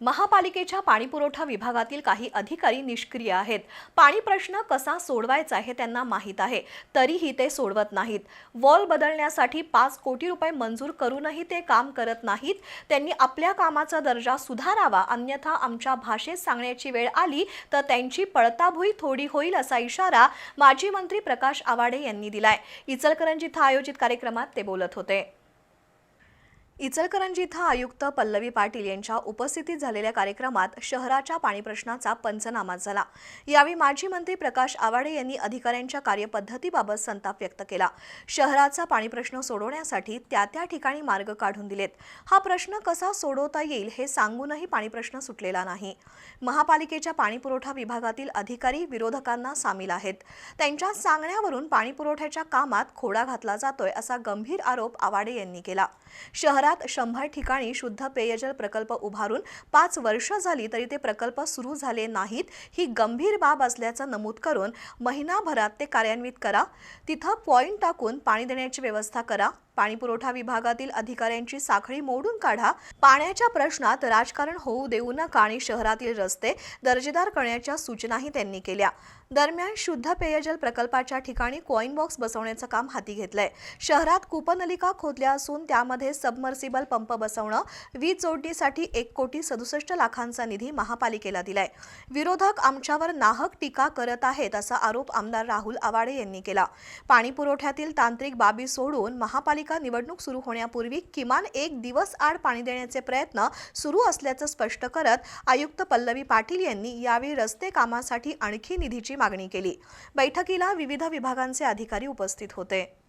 महापालिकेच्या पाणीपुरवठा विभागातील काही अधिकारी निष्क्रिय आहेत. पाणी प्रश्न कसा सोडवायचा हे त्यांना माहीत आहे. तरीही ते सोडवत नाहीत. वॉल बदलण्यासाठी पाच कोटी रुपये मंजूर करूनही ते काम करत नाहीत. त्यांनी आपल्या कामाचा दर्जा सुधारावा अन्यथा आमच्या भाषेत सांगण्याची वेळ आली तर त्यांची पळताभुई थोडी होईल असा इशारा माजी मंत्री प्रकाश आवाडे यांनी दिलाय. इचलकरंजी इथं आयोजित कार्यक्रमात ते बोलत होते. इचलकरंजी इथं आयुक्त पल्लवी पाटील यांच्या उपस्थितीत झालेल्या कार्यक्रमात शहराच्या पाणी प्रश्नाचा पंचनामा झाला. यावेळी माजी मंत्री प्रकाश आवाडे यांनी अधिकाऱ्यांच्या कार्यपद्धतीबाबत संताप व्यक्त केला. शहराचा पाणी प्रश्न सोडवण्यासाठी त्या त्या ठिकाणी मार्ग काढून दिलेत. हा प्रश्न कसा सोडवता येईल हे सांगूनही पाणी प्रश्न सुटलेला नाही. महापालिकेच्या पाणीपुरवठा विभागातील अधिकारी विरोधकांना सामील आहेत. त्यांच्या सांगण्यावरून पाणीपुरवठ्याच्या कामात खोडा घातला जातोय असा गंभीर आरोप आवाडे यांनी केला. शहर शहरात शंभर ठिकाणी शुद्ध पेयजल प्रकल्प उभारून पाच वर्ष झाली तरी ते प्रकल्प सुरू झाले नाहीत. ही गंभीर बाब असल्याचं नमूद करून महिनाभरात ते कार्यान्वित करा. तिथं पॉईंट टाकून पाणी देण्याची व्यवस्था करा. पाणी पुरवठा विभागातील अधिकाऱ्यांची साखळी मोडून काढा. पाण्याच्या प्रश्नात राजकारण होऊ देऊ नका आणि शहरातील रस्ते दर्जेदार करण्याच्या सूचनाही त्यांनी केल्या. दरम्यान शुद्ध पेयजल प्रकल्पाच्या ठिकाणी कॉईन बॉक्स बसवण्याचं काम हाती घेतलंय. शहरात कूपनलिका खोदल्या असून त्यामध्ये सबमर सबमर्सिबल पंप बसवणं वीज जोडणीसाठी एक कोटी सदुसष्ट लाखांचा निधी महापालिकेला दिलाय. विरोधक आमच्यावर नाहक टीका करत आहेत असा आरोप आमदार राहुल आवाडे यांनी केला. पाणी पुरवठ्यातील तांत्रिक बाबी सोडून महापालिका निवडणूक सुरू होण्यापूर्वी किमान एक दिवस आड पाणी देण्याचे प्रयत्न सुरू असल्याचं स्पष्ट करत आयुक्त पल्लवी पाटील यांनी यावेळी रस्ते कामासाठी आणखी निधीची मागणी केली. बैठकीला विविध विभागांचे अधिकारी उपस्थित होते.